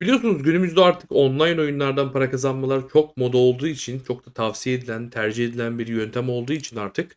Biliyorsunuz günümüzde artık online oyunlardan para kazanmalar çok moda olduğu için, çok da tavsiye edilen, tercih edilen bir yöntem olduğu için artık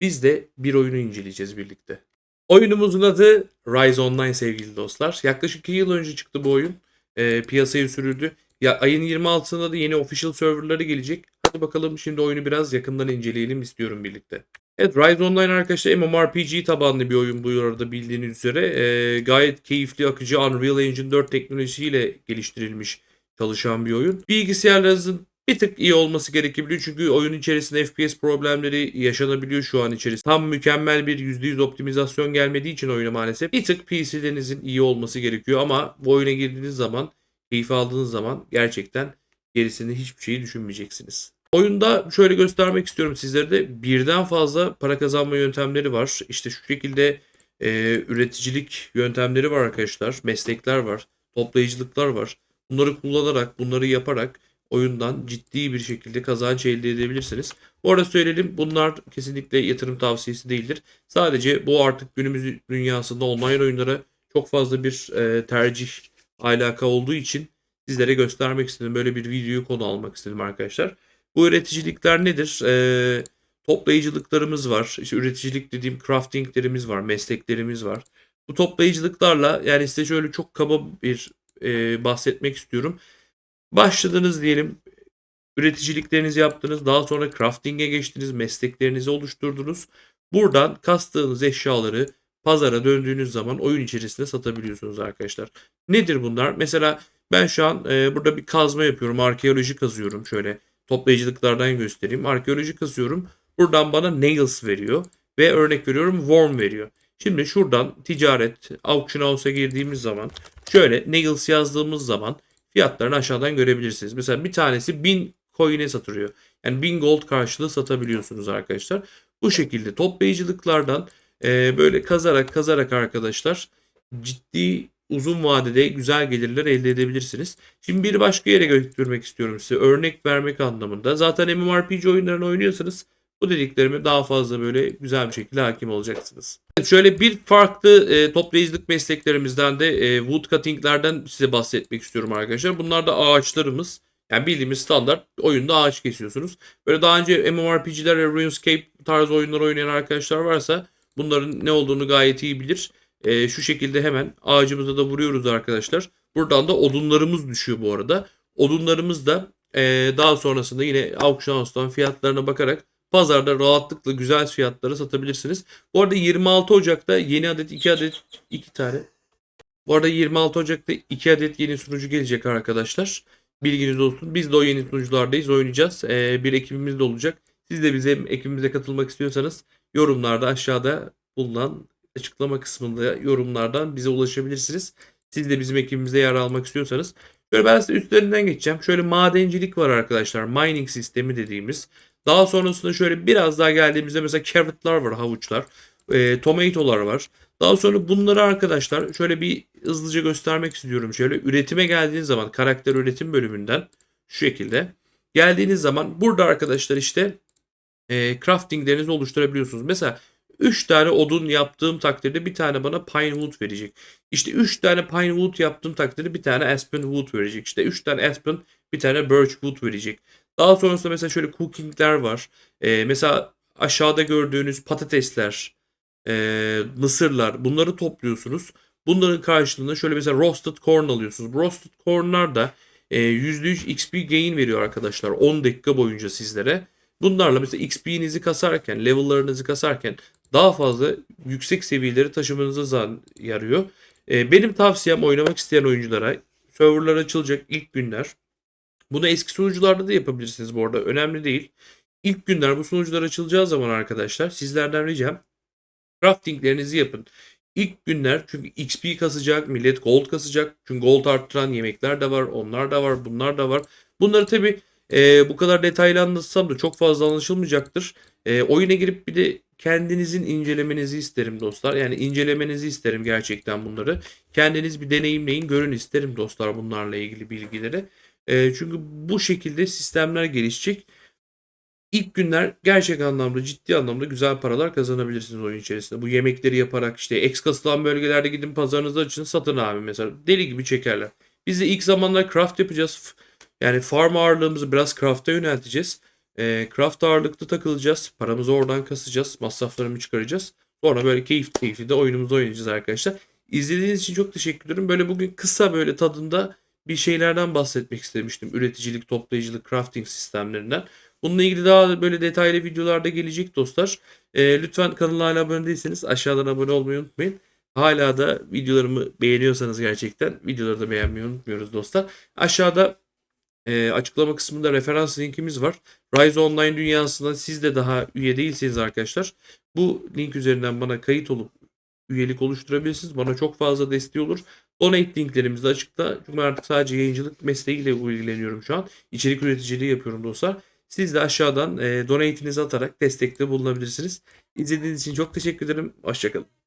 biz de bir oyunu inceleyeceğiz birlikte. Oyunumuzun adı Rise Online sevgili dostlar. Yaklaşık 2 yıl önce çıktı bu oyun. Ee, piyasaya sürüldü. Ya ayın 26'sında da yeni official serverları gelecek. Hadi bakalım şimdi oyunu biraz yakından inceleyelim istiyorum birlikte. Evet Rise Online arkadaşlar MMORPG tabanlı bir oyun bu arada bildiğiniz üzere. Ee, gayet keyifli akıcı Unreal Engine 4 teknolojisiyle geliştirilmiş çalışan bir oyun. Bilgisayarlarınızın bir tık iyi olması gerekebiliyor çünkü oyun içerisinde FPS problemleri yaşanabiliyor şu an içerisinde. Tam mükemmel bir %100 optimizasyon gelmediği için oyuna maalesef bir tık PC'lerinizin iyi olması gerekiyor ama bu oyuna girdiğiniz zaman, keyif aldığınız zaman gerçekten gerisini hiçbir şeyi düşünmeyeceksiniz. Oyunda şöyle göstermek istiyorum sizlere de birden fazla para kazanma yöntemleri var. İşte şu şekilde e, üreticilik yöntemleri var arkadaşlar. Meslekler var. Toplayıcılıklar var. Bunları kullanarak, bunları yaparak oyundan ciddi bir şekilde kazanç elde edebilirsiniz. Bu arada söyleyelim bunlar kesinlikle yatırım tavsiyesi değildir. Sadece bu artık günümüz dünyasında online oyunlara çok fazla bir e, tercih alaka olduğu için sizlere göstermek istedim. Böyle bir videoyu konu almak istedim arkadaşlar. Bu üreticilikler nedir? Ee, toplayıcılıklarımız var. İşte üreticilik dediğim craftinglerimiz var, mesleklerimiz var. Bu toplayıcılıklarla yani size şöyle çok kaba bir e, bahsetmek istiyorum. Başladınız diyelim üreticiliklerinizi yaptınız. Daha sonra crafting'e geçtiniz. Mesleklerinizi oluşturdunuz. Buradan kastığınız eşyaları pazara döndüğünüz zaman oyun içerisinde satabiliyorsunuz arkadaşlar. Nedir bunlar? Mesela ben şu an e, burada bir kazma yapıyorum. Arkeoloji kazıyorum şöyle toplayıcılıklardan göstereyim. Arkeoloji kazıyorum. Buradan bana nails veriyor. Ve örnek veriyorum worm veriyor. Şimdi şuradan ticaret, auction house'a girdiğimiz zaman şöyle nails yazdığımız zaman fiyatlarını aşağıdan görebilirsiniz. Mesela bir tanesi 1000 coin'e satılıyor. Yani 1000 gold karşılığı satabiliyorsunuz arkadaşlar. Bu şekilde toplayıcılıklardan e, böyle kazarak kazarak arkadaşlar ciddi uzun vadede güzel gelirler elde edebilirsiniz. Şimdi bir başka yere götürmek istiyorum size. Örnek vermek anlamında. Zaten MMORPG oyunlarını oynuyorsanız bu dediklerime daha fazla böyle güzel bir şekilde hakim olacaksınız. Şöyle bir farklı e, toplayıcılık mesleklerimizden de e, woodcutting'lerden size bahsetmek istiyorum arkadaşlar. Bunlar da ağaçlarımız. Yani bildiğimiz standart oyunda ağaç kesiyorsunuz. Böyle daha önce MMORPG'ler ve RuneScape tarzı oyunlar oynayan arkadaşlar varsa bunların ne olduğunu gayet iyi bilir. E, şu şekilde hemen ağacımıza da vuruyoruz arkadaşlar. Buradan da odunlarımız düşüyor bu arada. Odunlarımız da e, daha sonrasında yine auction house'tan fiyatlarına bakarak pazarda rahatlıkla güzel fiyatlara satabilirsiniz. Bu arada 26 Ocak'ta yeni adet 2 adet 2 tane. Bu arada 26 Ocak'ta 2 adet yeni sunucu gelecek arkadaşlar. Bilginiz olsun. Biz de o yeni sunuculardayız. Oynayacağız. Ee, bir ekibimiz de olacak. Siz de bize ekibimize katılmak istiyorsanız yorumlarda aşağıda bulunan açıklama kısmında yorumlardan bize ulaşabilirsiniz. Siz de bizim ekibimize yer almak istiyorsanız. Şöyle ben size üstlerinden geçeceğim. Şöyle madencilik var arkadaşlar. Mining sistemi dediğimiz. Daha sonrasında şöyle biraz daha geldiğimizde mesela carrotlar var, havuçlar. E, tomatolar var. Daha sonra bunları arkadaşlar şöyle bir hızlıca göstermek istiyorum. Şöyle üretime geldiğiniz zaman karakter üretim bölümünden şu şekilde geldiğiniz zaman burada arkadaşlar işte e, craftinglerinizi oluşturabiliyorsunuz. Mesela 3 tane odun yaptığım takdirde bir tane bana pine wood verecek. İşte 3 tane pine wood yaptığım takdirde bir tane aspen wood verecek. İşte 3 tane aspen bir tane birch wood verecek. Daha sonrasında mesela şöyle cookingler var. Ee, mesela aşağıda gördüğünüz patatesler, e, mısırlar bunları topluyorsunuz. Bunların karşılığında şöyle mesela roasted corn alıyorsunuz. Roasted cornlar da e, %3 XP gain veriyor arkadaşlar 10 dakika boyunca sizlere. Bunlarla mesela XP'nizi kasarken, level'larınızı kasarken daha fazla yüksek seviyeleri taşımanıza yarıyor. E, benim tavsiyem oynamak isteyen oyunculara serverlar açılacak ilk günler. Bunu eski sunucularda da yapabilirsiniz bu arada. Önemli değil. İlk günler bu sunucular açılacağı zaman arkadaşlar sizlerden ricam craftinglerinizi yapın. İlk günler çünkü XP kasacak, millet gold kasacak. Çünkü gold arttıran yemekler de var, onlar da var, bunlar da var. Bunları tabi e, bu kadar detaylı anlatsam da çok fazla anlaşılmayacaktır. E, oyuna girip bir de kendinizin incelemenizi isterim dostlar. Yani incelemenizi isterim gerçekten bunları. Kendiniz bir deneyimleyin, görün isterim dostlar bunlarla ilgili bilgileri. E, çünkü bu şekilde sistemler gelişecek. İlk günler gerçek anlamda ciddi anlamda güzel paralar kazanabilirsiniz oyun içerisinde. Bu yemekleri yaparak işte X kasılan bölgelerde gidin pazarınızı açın satın abi mesela. Deli gibi çekerler. Biz de ilk zamanlar craft yapacağız. Yani farm ağırlığımızı biraz craft'a yönelteceğiz. Ee, craft ağırlıklı takılacağız. Paramızı oradan kasacağız. Masraflarımı çıkaracağız. Sonra böyle keyif keyifli de oyunumuzu oynayacağız arkadaşlar. İzlediğiniz için çok teşekkür ederim. Böyle bugün kısa böyle tadında bir şeylerden bahsetmek istemiştim. Üreticilik, toplayıcılık, crafting sistemlerinden. Bununla ilgili daha böyle detaylı videolarda gelecek dostlar. Ee, lütfen kanala hala abone değilseniz aşağıdan abone olmayı unutmayın. Hala da videolarımı beğeniyorsanız gerçekten videoları da beğenmeyi unutmuyoruz dostlar. Aşağıda e, açıklama kısmında referans linkimiz var. Rise Online dünyasında siz de daha üye değilseniz arkadaşlar bu link üzerinden bana kayıt olup üyelik oluşturabilirsiniz. Bana çok fazla desteği olur. Donate linklerimiz de açıkta. Çünkü artık sadece yayıncılık mesleğiyle ilgileniyorum şu an. İçerik üreticiliği yapıyorum dostlar. Siz de aşağıdan e, donate'inizi atarak destekte bulunabilirsiniz. İzlediğiniz için çok teşekkür ederim. Hoşçakalın.